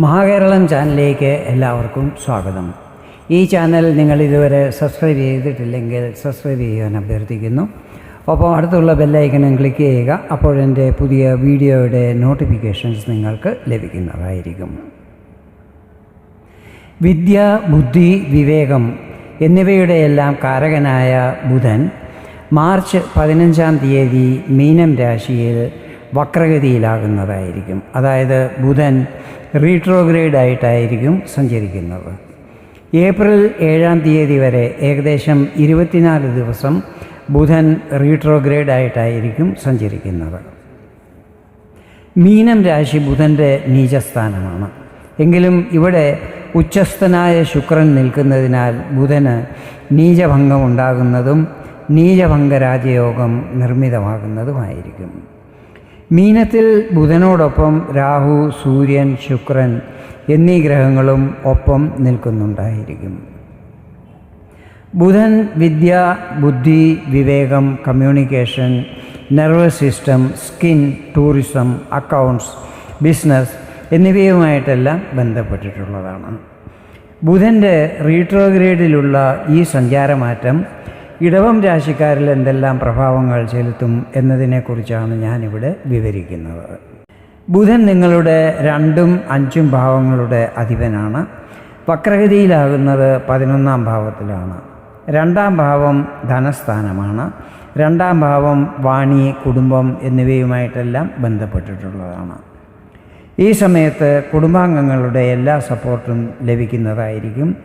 മഹാകേരളം ചാനലിലേക്ക് എല്ലാവർക്കും സ്വാഗതം. ഈ ചാനൽ നിങ്ങൾ ഇതുവരെ സബ്സ്ക്രൈബ് ചെയ്തിട്ടില്ലെങ്കിൽ സബ്സ്ക്രൈബ് ചെയ്യാൻ അഭ്യർത്ഥിക്കുന്നു. ഒപ്പം അടുത്തുള്ള ബെല്ലൈക്കണും ക്ലിക്ക് ചെയ്യുക അപ്പോഴെന്റെ പുതിയ വീഡിയോയുടെ നോട്ടിഫിക്കേഷൻസ് നിങ്ങൾക്ക് ലഭിക്കുന്നതായിരിക്കും. വിദ്യ ബുദ്ധി വിവേകം എന്നിവയുടെ എല്ലാം കാരകനായ ബുധൻ മാർച്ച് പതിനഞ്ചാം തീയതി മീനം രാശിയിൽ വക്രഗതിയിലാകുന്നതായിരിക്കും. അതായത് ബുധൻ റീട്രോഗ്രേഡ് ആയിട്ടായിരിക്കും സഞ്ചരിക്കുന്നത്. ഏപ്രിൽ ഏഴാം തീയതി വരെ ഏകദേശം ഇരുപത്തിനാല് ദിവസം ബുധൻ റീട്രോഗ്രേഡ് ആയിട്ടായിരിക്കും സഞ്ചരിക്കുന്നത്. മീനം രാശി ബുധന്റെ നീചസ്ഥാനമാണ്. എങ്കിലും ഇവിടെ ഉച്ചസ്ഥനായ ശുക്രൻ നിൽക്കുന്നതിനാൽ ബുധന് നീചഭംഗം ഉണ്ടാകുന്നതും നീചഭംഗരാജയോഗം നിർമ്മിതമാകുന്നതുമായിരിക്കും. മീനത്തിൽ ബുധനോടൊപ്പം രാഹു സൂര്യൻ ശുക്രൻ എന്നീ ഗ്രഹങ്ങളും ഒപ്പം നിൽക്കുന്നുണ്ടായിരിക്കും. ബുധൻ വിദ്യ ബുദ്ധി വിവേകം communication nervous system skin tourism accounts business എന്നിവയുമായിട്ടെല്ലാം ബന്ധപ്പെട്ടിട്ടുള്ളതാണ്. ബുധന്റെ റീട്രോഗ്രേഡിലുള്ള ഈ സഞ്ചാരമാറ്റം ഇടവം രാശിക്കാരിൽ എന്തെല്ലാം പ്രഭാവങ്ങൾ ചെലുത്തും എന്നതിനെക്കുറിച്ചാണ് ഞാനിവിടെ വിവരിക്കുന്നത്. ബുധൻ നിങ്ങളുടെ രണ്ടും അഞ്ചും ഭാവങ്ങളുടെ അധിപനാണ്. വക്രഗതിയിലാകുന്നത് പതിനൊന്നാം ഭാവത്തിലാണ്. രണ്ടാം ഭാവം ധനസ്ഥാനമാണ്. രണ്ടാം ഭാവം വാണി കുടുംബം എന്നിവയുമായിട്ടെല്ലാം ബന്ധപ്പെട്ടിട്ടുള്ളതാണ്. ഈ സമയത്ത് കുടുംബാംഗങ്ങളുടെ എല്ലാ സപ്പോർട്ടും ലഭിക്കുന്നതായിരിക്കും.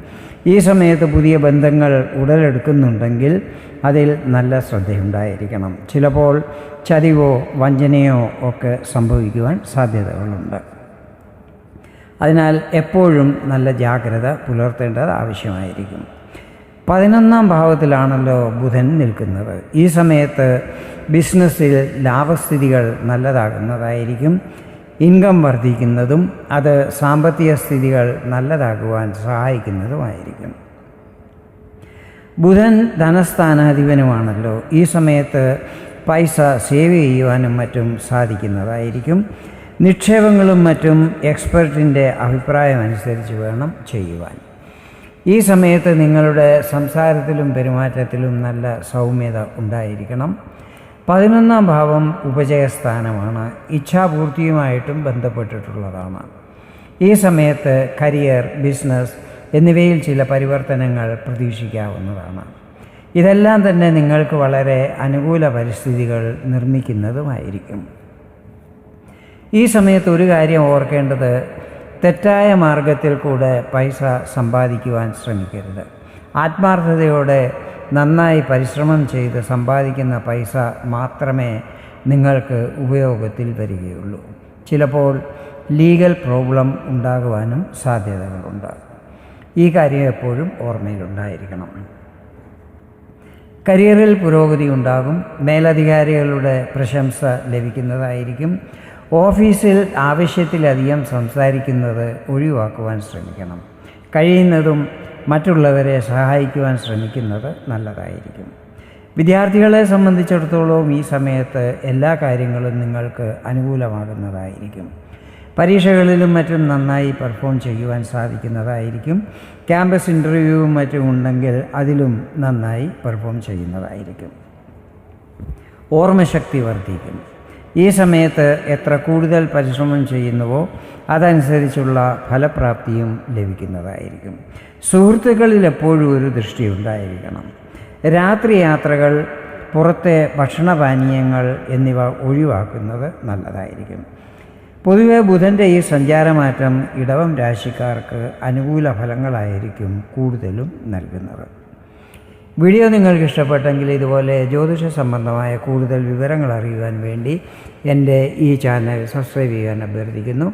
ഈ സമയത്ത് പുതിയ ബന്ധങ്ങൾ ഉടലെടുക്കുന്നുണ്ടെങ്കിൽ അതിൽ നല്ല ശ്രദ്ധയുണ്ടായിരിക്കണം. ചിലപ്പോൾ ചതിവോ വഞ്ചനയോ ഒക്കെ സംഭവിക്കുവാൻ സാധ്യതകളുണ്ട്. അതിനാൽ എപ്പോഴും നല്ല ജാഗ്രത പുലർത്തേണ്ടത് ആവശ്യമായിരിക്കും. പതിനൊന്നാം ഭാവത്തിലാണല്ലോ ബുധൻ നിൽക്കുന്നത്. ഈ സമയത്ത് ബിസിനസ്സിൽ ലാഭസ്ഥിതികൾ നല്ലതാകുന്നതായിരിക്കും. ഇൻകം വർദ്ധിക്കുന്നതും അത് സാമ്പത്തിക സ്ഥിതികൾ നല്ലതാകുവാൻ സഹായിക്കുന്നതുമായിരിക്കും. ബുധൻ ധനസ്ഥാനാധിപനുമാണല്ലോ. ഈ സമയത്ത് പൈസ സേവ് ചെയ്യുവാനും മറ്റും സാധിക്കുന്നതായിരിക്കും. നിക്ഷേപങ്ങളും മറ്റും എക്സ്പെർട്ടിന്റെ അഭിപ്രായമനുസരിച്ച് വേണം ചെയ്യുവാൻ. ഈ സമയത്ത് നിങ്ങളുടെ സംസാരത്തിലും പെരുമാറ്റത്തിലും നല്ല സൗമ്യത ഉണ്ടായിരിക്കണം. പതിനൊന്നാം ഭാവം ഉപജയസ്ഥാനമാണ്. ഇച്ഛാപൂർത്തിയുമായിട്ടും ബന്ധപ്പെട്ടിട്ടുള്ളതാണ്. ഈ സമയത്ത് കരിയർ ബിസിനസ് എന്നിവയിൽ ചില പരിവർത്തനങ്ങൾ പ്രതീക്ഷിക്കാവുന്നതാണ്. ഇതെല്ലാം തന്നെ നിങ്ങൾക്ക് വളരെ അനുകൂല പരിസ്ഥിതികൾ നിർമ്മിക്കുന്നതുമായിരിക്കും. ഈ സമയത്ത് ഒരു കാര്യം ഓർക്കേണ്ടത് തെറ്റായ മാർഗത്തിൽ കൂടെ പൈസ സമ്പാദിക്കുവാൻ ശ്രമിക്കരുത്. ആത്മാർത്ഥതയോടെ നന്നായി പരിശ്രമം ചെയ്ത് സമ്പാദിക്കുന്ന പൈസ മാത്രമേ നിങ്ങൾക്ക് ഉപയോഗത്തിൽ വരികയുള്ളൂ. ചിലപ്പോൾ ലീഗൽ പ്രോബ്ലം ഉണ്ടാകുവാനും സാധ്യതകളുണ്ട്. ഈ കാര്യം എപ്പോഴും ഓർമ്മയിലുണ്ടായിരിക്കണം. കരിയറിൽ പുരോഗതി ഉണ്ടാകും. മേലധികാരികളുടെ പ്രശംസ ലഭിക്കുന്നതായിരിക്കും. ഓഫീസിൽ ആവശ്യത്തിലധികം സംസാരിക്കുന്നത് ഒഴിവാക്കുവാൻ ശ്രമിക്കണം. കഴിയുന്നതും മറ്റുള്ളവരെ സഹായിക്കുവാൻ ശ്രമിക്കുന്നത് നല്ലതായിരിക്കും. വിദ്യാർത്ഥികളെ സംബന്ധിച്ചിടത്തോളം ഈ സമയത്ത് എല്ലാ കാര്യങ്ങളും നിങ്ങൾക്ക് അനുകൂലമാകുന്നതായിരിക്കും. പരീക്ഷകളിലും മറ്റും നന്നായി പെർഫോം ചെയ്യുവാൻ സാധിക്കുന്നതായിരിക്കും. ക്യാമ്പസ് ഇന്റർവ്യൂവും മറ്റും ഉണ്ടെങ്കിൽ അതിലും നന്നായി പെർഫോം ചെയ്യുന്നതായിരിക്കും. ഓർമ്മശക്തി വർദ്ധിക്കും. ഈ സമയത്ത് എത്ര കൂടുതൽ പരിശ്രമം ചെയ്യുന്നുവോ അതനുസരിച്ചുള്ള ഫലപ്രാപ്തിയും ലഭിക്കുന്നതായിരിക്കും. സുഹൃത്തുക്കളിൽ എപ്പോഴും ഒരു ദൃഷ്ടി ഉണ്ടായിരിക്കണം. രാത്രി യാത്രകൾ പുറത്തെ ഭക്ഷണപാനീയങ്ങൾ എന്നിവ ഒഴിവാക്കുന്നത് നല്ലതായിരിക്കും. പൊതുവെ ബുധന്റെ ഈ സഞ്ചാരമാറ്റം ഇടവം രാശിക്കാർക്ക് അനുകൂല ഫലങ്ങളായിരിക്കും കൂടുതലും നൽകുന്നത്. വീഡിയോ നിങ്ങൾക്ക് ഇഷ്ടപ്പെട്ടെങ്കിൽ ഇതുപോലെ ജ്യോതിഷ സംബന്ധമായ കൂടുതൽ വിവരങ്ങൾ അറിയുവാൻ വേണ്ടി എന്റെ ഈ ചാനൽ സബ്സ്ക്രൈബ് ചെയ്യാൻ അഭ്യർത്ഥിക്കുന്നു.